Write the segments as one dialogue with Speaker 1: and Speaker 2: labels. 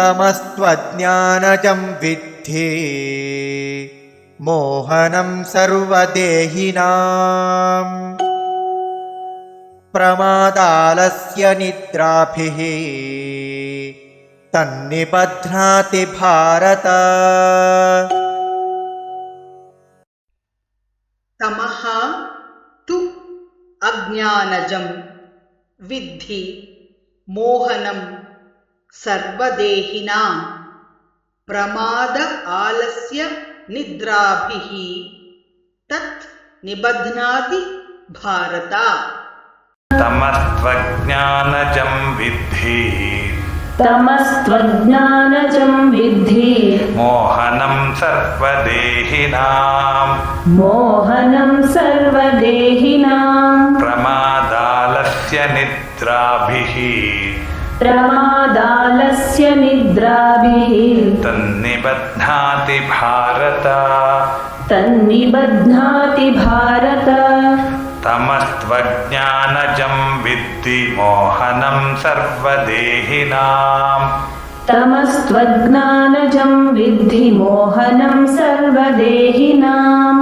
Speaker 1: तमस्त्वज्ञानजं विद्धि। मोहनं सर्वदेहिनाम्। प्रमादालस्य निद्राभिः। तन्निबध्नाति भारत।
Speaker 2: तमः तु अज्ञानजं विद्धि। मोहनं सर्वदेहिनां। प्रमाद आलस्य निद्राभिः। तत् निबध्नाति भारत।
Speaker 3: तमस्त्वज्ञानजं विद्धि।
Speaker 4: तमस्त्वज्ञानजं विद्धि।
Speaker 3: मोहनं सर्वदेहिनां
Speaker 4: मोहनं सर्वदेहिनां
Speaker 3: प्रमादालस्य निद्राभिः
Speaker 4: प्रमादालस्य निद्राभिः
Speaker 3: तन्निबध्नाति भारत।
Speaker 4: तन्निबध्नाति भारत।
Speaker 3: तमस्त्वज्ञानजं विद्धि मोहनं सर्वदेहिनां
Speaker 4: तमस्त्वज्ञानजं विद्धि मोहनं सर्वदेहिनां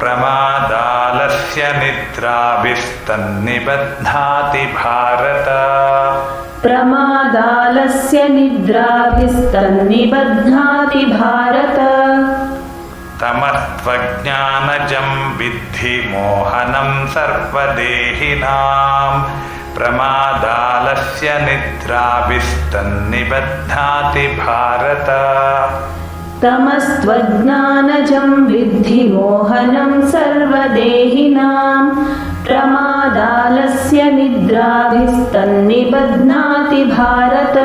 Speaker 3: प्रमादालस्य निद्राभिस्तन्निबध्नाति भारत
Speaker 4: प्रमादालस्य निद्राभिस्तन्निबध्नाति भारत।
Speaker 3: तमस्त्वज्ञानजं विद्धि मोहनं सर्वदेहिनां। प्रमादालस्य निद्राभिस्तन्निबध्नाति भारत।
Speaker 4: तमस्त्वज्ञानजं विद्धि मोहनं सर्वदेहिनां प्रमादालस्य निद्राभिस्तन्निबध्नाति भारत